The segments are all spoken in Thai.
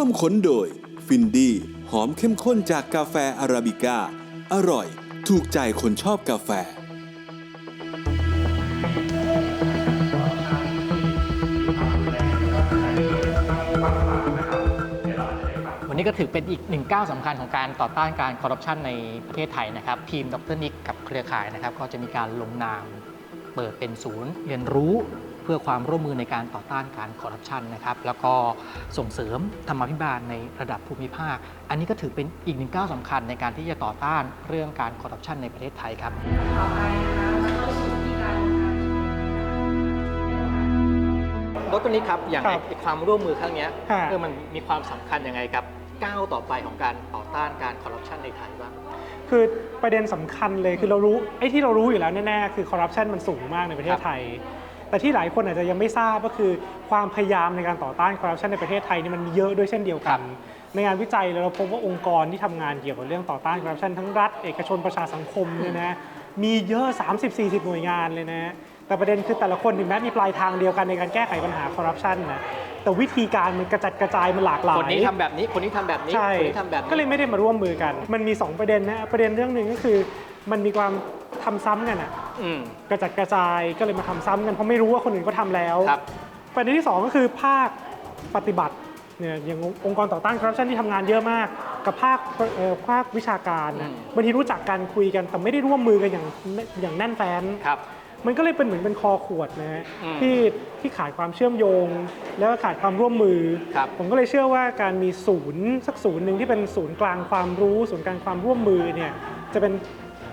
ร่วมค้นโดย ฟินดีหอมเข้มข้นจากกาแฟอาราบิก้า อร่อย ถูกใจคนชอบกาแฟ วันนี้ก็ถือเป็นอีกหนึ่งก้าวสำคัญของการต่อต้านการคอร์รัปชันในประเทศไทยนะครับ ทีมดรนิกกับเครือข่ายนะครับ ก็จะมีการลงนาม เปิดเป็นศูนย์เรียนรู้ พื่อความร่วมมือในการต่อต้านการคอร์รัปชันนะครับแล้วก็ส่งเสริมธรรมาภิบาลในระดับภูมิภาค อันนี้ก็ถือเป็นอีกหนึ่งก้าวสำคัญในการที่จะต่อต้านเรื่องการคอร์รัปชันในประเทศไทยครับต่อไปนะคะจะเข้าสู่ที่การดรนิกครับอย่างครับไอ้ความร่วมมือครั้งเนี้ยฮะ เออมันมีความสำคัญยังไงกับก้าวต่อไปของการต่อต้านการคอร์รัปชันในไทยบ้าง คือประเด็นสำคัญเลยคือเรารู้ไอ้ที่เรารู้อยู่แล้วแน่ๆ คือคอร์รัปชันมันสูงมากในประเทคศรับไทย แต่ที่หลายคนอาจจะยังไม่ทราบก็คือความพยายามในการต่อต้านคอร์รัปชันในประเทศไทยนี่มันมีเยอะด้วยเช่นเดียวกัน ในงานวิจัยเราพบว่าองค์กรที่ทำงานเกี่ยวกับเรื่องต่อต้านคอร์รัปชันทั้งรัฐเอกชนประชาสังคมเนี่ยนะมีเยอะ 30-40 หน่วยงานเลยนะแต่ประเด็นคือแต่ละคนถึงแม้มีปลายทางเดียวกันในการแก้ไขปัญหาคอร์รัปชันนะแต่วิธีการมันกระจัดกระจายมันหลากหลาย คนนี้ทำแบบนี้ คนนี้ทำแบบนี้ใช่คนนี้ทำแบบนี้ ก็เลยไม่ได้มาร่วมมือกัน มันมี 2 ประเด็นนะ ประเด็นเรื่องหนึ่งก็คือ มันมีความทำซ้ำกันอะ อืม กระจัดกระจายก็เลยมาทำซ้ำกันเพราะไม่รู้ว่าคนอื่นก็ทำแล้ว ครับ ประเด็นที่ 2 ก็คือภาคปฏิบัติเนี่ยอย่างองค์กรต่อต้านคอร์รัปชันที่ทำงานเยอะมาก กับภาคเอ่อภาควิชาการนะอืม บางทีรู้จักกันคุยกันแต่ไม่ได้ร่วมมือกันอย่างอย่างแน่นแฟ้น ครับ มันก็เลยเป็นเหมือนเป็นคอขวดนะฮะอืมที่ที่ขาดความเชื่อมโยง แล้วก็ขาดความร่วมมือ ครับผมก็เลยเชื่อว่าการมีศูนย์สักศูนย์หนึ่งที่เป็นศูนย์กลางความรู้ ศูนย์กลางความร่วมมือเนี่ยจะเป็น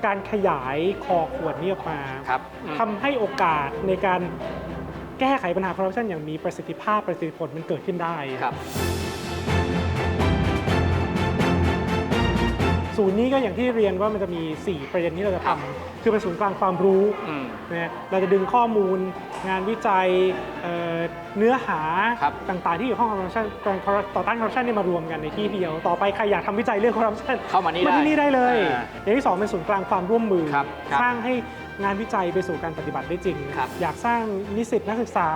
การขยายคอขวดนี้ออกมาครับอืมทำให้โอกาสในการแก้ไขปัญหาคอร์รัปชันอย่างมีประสิทธิภาพประสิทธิผลมันเกิดขึ้นได้ครับศูนย์นี้ก็อย่างที่เรียนว่ามันจะมี 4 ประเด็นที่เราจะทำคือเป็นศูนย์กลางความรู้อืมนะเราจะดึงข้อมูลงานวิจัยเอ่อ เนื้อหาครับ ต่างๆที่เกี่ยวข้องกับคอร์รัปชันการต่อต้านคอร์รัปชันเนี่ยมารวมกันในที่เดียว ต่อไปใครอยากทำวิจัยเรื่องคอร์รัปชันเข้ามานี่มาได้ ที่นี่ได้เลยอ่าอย่างที่สองเป็นศูนย์กลางความร่วมมือ ครับครับสร้างให้งานวิจัยไปสู่การปฏิบัติได้จริง ครับ อยากสร้างนิสิตนักศึกษา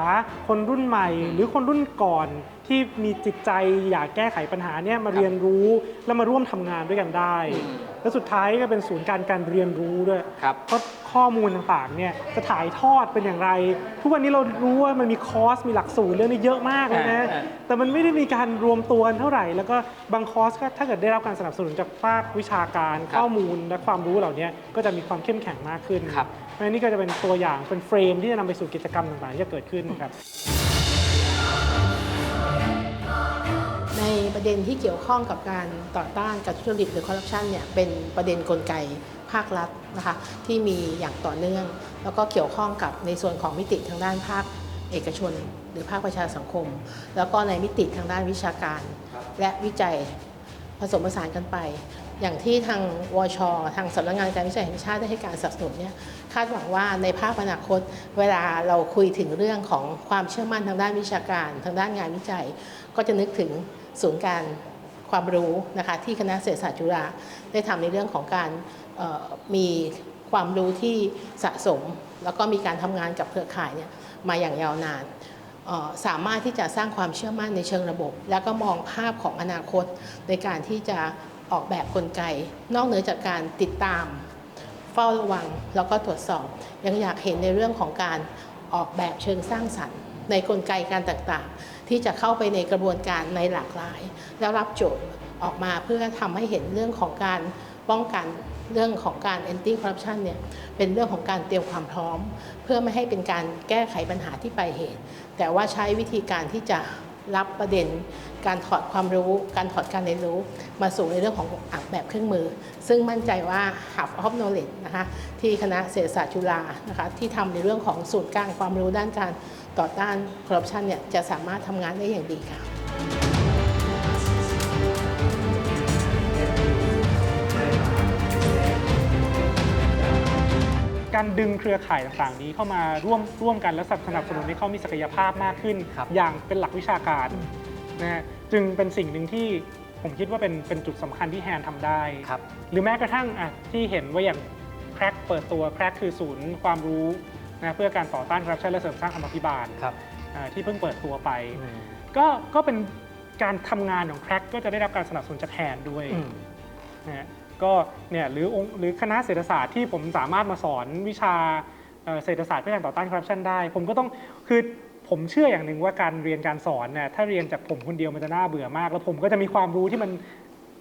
คนรุ่นใหม่อืมหรือคนรุ่นก่อนที่มีจิตใจอยากแก้ไขปัญหาเนี่ยมาครับเรียนรู้แล้วมาร่วมทำงานด้วยกันได้อืมและสุดท้ายก็เป็นศูนย์การการเรียนรู้ด้วย ครับ เพราะ ข้อมูลต่างๆเนี่ยจะถ่ายทอดเป็นอย่างไร ทุกวันนี้เรารู้ว่ามันมีคอร์สมีหลักสูตรเรื่องนี้เยอะมากเลยนะอ่าอ่าแต่มันไม่ได้มีการรวมตัวกันเท่าไหร่ แล้วก็บางคอร์สก็ถ้าเกิดได้รับการสนับสนุนจากภาควิชาการข้อมูลและความรู้เหล่านี้ก็จะมีความเข้มแข็งมากขึ้นครับเพราะฉะนั้นนี่ก็จะเป็นตัวอย่างเป็นเฟรมที่จะนำไปสู่กิจกรรมต่างๆที่จะเกิดขึ้นครับในประเด็นที่เกี่ยวข้องกับการต่อต้านการทุจริตหรือคอร์รัปชันเนี่ยเป็นประเด็นกลไก ภาครัฐนะคะที่มีอย่างต่อเนื่อง แล้วก็เกี่ยวข้องกับในส่วนของมิติทางด้านภาคเอกชน หรือภาคประชาสังคม แล้วก็ในมิติทางด้านวิชาการ และวิจัยผสมผสานกันไป อย่างที่ทางวช ทางสำนักงานการวิจัยแห่งชาติได้ให้การสนับสนุนเนี่ยคาดหวังว่าในภาพอนาคต เวลาเราคุยถึงเรื่องของความเชื่อมั่นทางด้านวิชาการ ทางด้านงานวิจัย ก็จะนึกถึงศูนย์การ ความรู้นะคะที่คณะเศรษฐศาสตร์จุฬาได้ทำในเรื่องของการมีความรู้ที่สะสม แล้วก็มีการทำงานกับเครือข่ายเนี่ยมาอย่างยาวนานสามารถที่จะสร้างความเชื่อมั่นในเชิงระบบ แล้วก็มองภาพของอนาคตในการที่จะออกแบบกลไก นอกเหนือจากการติดตาม เฝ้าระวังแล้วก็ตรวจสอบ ยังอยากเห็นในเรื่องของการออกแบบเชิงสร้างสรรค์ ในกลไกการต่างๆ ที่จะเข้าไปในกระบวนการในหลากหลาย แล้วรับโจทย์ออกมาเพื่อทำให้เห็นเรื่องของการป้องกันเรื่องของการ anti corruption เนี่ยเป็นเรื่องของการเตรียมความพร้อม เพื่อไม่ให้เป็นการแก้ไขปัญหาที่ปลายเหตุ แต่ว่าใช้วิธีการที่จะ รับประเด็น การถอดความรู้ การถอดการเรียนรู้ มาสู่ในเรื่องของออกแบบเครื่องมือ ซึ่งมั่นใจว่า Hub of Knowledge นะคะที่คณะเศรษฐศาสตร์จุฬานะคะที่ทำในเรื่องของศูนย์กลางความรู้ด้านการต่อต้านคอร์รัปชันเนี่ยจะสามารถทำงานได้อย่างดีค่ะ การดึงเครือข่ายต่างๆ นี้เข้ามาร่วมร่วมกันและสนับสนุนให้เขามีศักยภาพมากขึ้น ครับ อย่างเป็นหลักวิชาการนะฮะจึงเป็นสิ่งหนึ่งที่ผมคิดว่าเป็นเป็นจุดสำคัญที่แฮนทำได้ ครับ หรือแม้กระทั่งอะที่เห็นว่าอย่างแครกเปิดตัวแครกคือศูนย์ความรู้นะเพื่อการต่อต้านคอร์รัปชันและเสริมสร้างธรรมาภิบาลครับอ่าที่เพิ่งเปิดตัวไป อืมก็ก็เป็นการทำงานของแครกก็จะได้รับการสนับสนุนจากแฮนด้วยอืม นะฮะ ก็เนี่ยหรือองค์หรือคณะเศรษฐศาสตร์ที่ผมสามารถมาสอนวิชาเอ่อเศรษฐศาสตร์เพื่อการต่อต้านคอร์รัปชันได้ ผมก็ต้องคือผมเชื่ออย่างหนึ่งว่าการเรียนการสอนเนี่ยถ้าเรียนจากผมคนเดียวมันจะน่าเบื่อมาก แล้วผมก็จะมีความรู้ที่มัน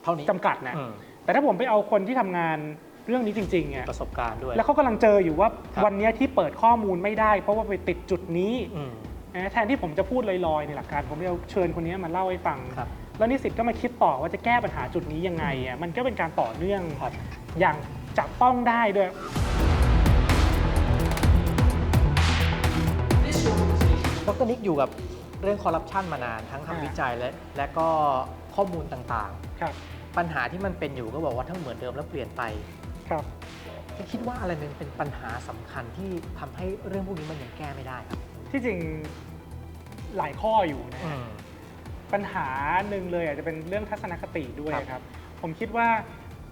เท่านี้จำกัดนะอืมแต่ถ้าผมไปเอาคนที่ทำงานเรื่องนี้จริงๆเนี่ยประสบการณ์ด้วย แล้วเขากำลังเจออยู่ว่าครับวันเนี้ยที่เปิดข้อมูลไม่ได้ เพราะว่าไปติดจุดนี้อืมนะแทนที่ผมจะพูดลอยๆในหลักการผมจะเชิญคนนี้มาเล่าให้ฟังครับ แล้วนิสิตก็มาคิดต่อว่าจะแก้ปัญหาจุดนี้ยังไงอะมันก็เป็นการต่อเนื่องครับอย่างจับต้องได้ด้วย ดรนิกอยู่กับเรื่องคอร์รัปชันมานานทั้งอ่า ทำวิจัยและและก็ข้อมูลต่างครับๆ ปัญหาที่มันเป็นอยู่ก็บอกว่าทั้งเหมือนเดิมแล้วเปลี่ยนไป ครับ คิดว่าอะไรมันเป็นปัญหาสำคัญที่ทำให้เรื่องพวกนี้มันยังแก้ไม่ได้ครับ ที่จริงหลายข้ออยู่นะอืม ปัญหาหนึ่งเลยอาจจะเป็นเรื่องทัศนคติด้วยครับครับ ผมคิดว่า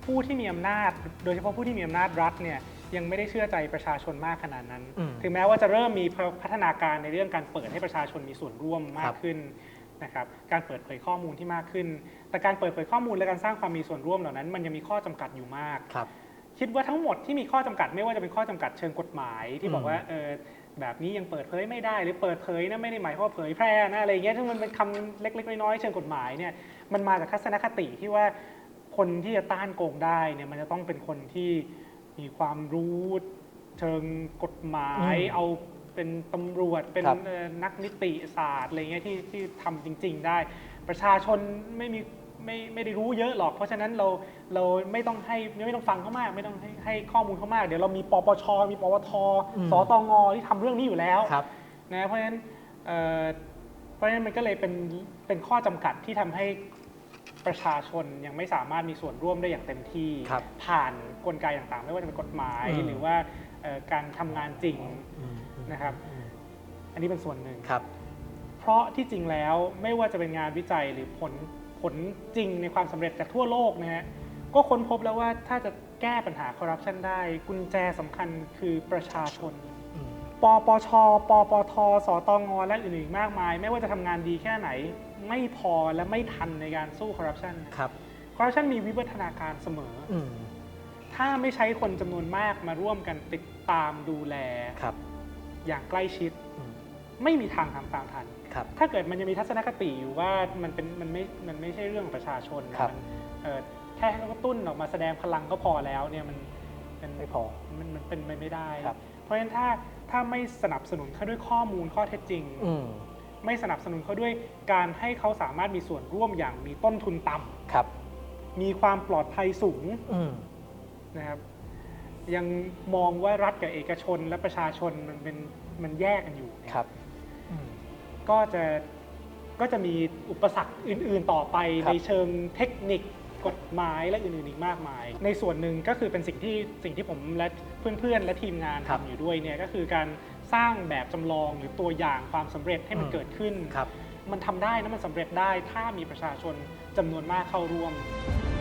ผู้ที่มีอำนาจ โดยเฉพาะผู้ที่มีอำนาจรัฐเนี่ยยังไม่ได้เชื่อใจประชาชนมากขนาดนั้นอืมถึงแม้ว่าจะเริ่มมีพัฒนาการในเรื่องการเปิดให้ประชาชนมีส่วนร่วมมาครักบขึ้นนะครับการเปิดเผยข้อมูลที่มากขึ้น แต่การเปิดเผยข้อมูลและการสร้างความมีส่วนร่วมเหล่านั้น มันยังมีข้อจำกัดอยู่มากครับคิดว่าทั้งหมดที่มีข้อจำกัดไม่ว่าจะเป็นข้อจำกัดเชิงกฎหมายที่บอกอืมว่าเออ แบบนี้ยังเปิดเผยไม่ได้หรือเปิดเผยนะไม่ได้หมายความว่าเผยแพร่นะอะไรอย่างเงี้ยซึ่งมันเป็นคำเล็ก ๆ น้อยๆเชิงกฎหมายเนี่ยมันมาจากทัศนคติที่ว่าคนที่จะต้านโกงได้เนี่ยมันจะต้องเป็นคนที่มีความรู้เชิงกฎหมายอืมเอาเป็นตำรวจเป็นครับเอ่อนักนิติศาสตร์อะไรเงี้ยที่ที่ทำจริง ๆ ได้ ประชาชนไม่มี ไม่ไม่ได้รู้เยอะหรอก เพราะฉะนั้นเราเราไม่ต้องให้ไม่ต้องฟังเขามาก ไม่ต้องให้ให้ข้อมูลเขามาก เดี๋ยวเรามีปปช มีปวทอืมสตงที่ทำเรื่องนี้อยู่แล้วครับ นะเพราะฉะนั้นเอ่อเพราะฉะนั้นมันก็เลยเป็นเป็นข้อจำกัดที่ทำให้ประชาชนยังไม่สามารถมีส่วนร่วมได้อย่างเต็มที่ ครับผ่านกลไกต่างๆ ไม่ว่าจะเป็นกฎหมายอืม หรือว่าเอ่อการทำงานจริงอืมอืมนะครับอืมอันนี้เป็นส่วนหนึ่ง ครับ เพราะที่จริงแล้วไม่ว่าจะเป็นงานวิจัยหรือผลผ ลจริงในความสำเร็จจากทั่วโลกนะฮะก็ค้นพบแล้วว่าถ้าจะแก้ปัญหาคอร์รัปชันได้ กุญแจสำคัญคือประชาชนอืมปปชปปทสตงและอื่นๆอีกมากมาย ไม่ว่าจะทำงานดีแค่ไหน ไม่พอและไม่ทันในการสู้คอร์รัปชันครับคอร์รัปชันมีวิวัฒนาการเสมออืมถ้าไม่ใช้คนจำนวนมากมาร่วมกันติดตามดูแลครับอย่างใกล้ชิดอืมไม่มีทางทำตามทัน ครับถ้าเกิดมันยังมีทัศนคติอยู่ว่ามันเป็นมันไม่มันไม่ใช่เรื่องของประชาชนครับมันเอ่อแค่กระตุ้นออกมาแสดงพลังก็พอแล้วเนี่ยมันมันไม่พอมันมันเป็นไปไม่ได้ครับเพราะฉะนั้นถ้าถ้าไม่สนับสนุนเขาด้วยข้อมูลข้อเท็จจริงอืมไม่สนับสนุนเขาด้วยการให้เขาสามารถมีส่วนร่วมอย่างมีต้นทุนต่ำครับ มีความปลอดภัยสูงอืมนะครับ ยังมองว่ารัฐกับเอกชนและประชาชนมันเป็นมันแยกกันอยู่เนี่ยครับอืม ก็จะก็จะมีอุปสรรคอื่น ๆ ต่อไปครับ ในเชิงเทคนิคกฎหมายและอื่นๆอีกมากมาย ในส่วนหนึ่งก็คือเป็นสิ่งที่สิ่งที่ผมและเพื่อนๆ และทีมงานครับทำอยู่ด้วยเนี่ยก็คือการสร้างแบบจำลองหรือตัวอย่างความสำเร็จให้มันอืม เกิดขึ้น ครับ มันทำได้นะมันสำเร็จได้ถ้ามีประชาชนจำนวนมากเข้าร่วมค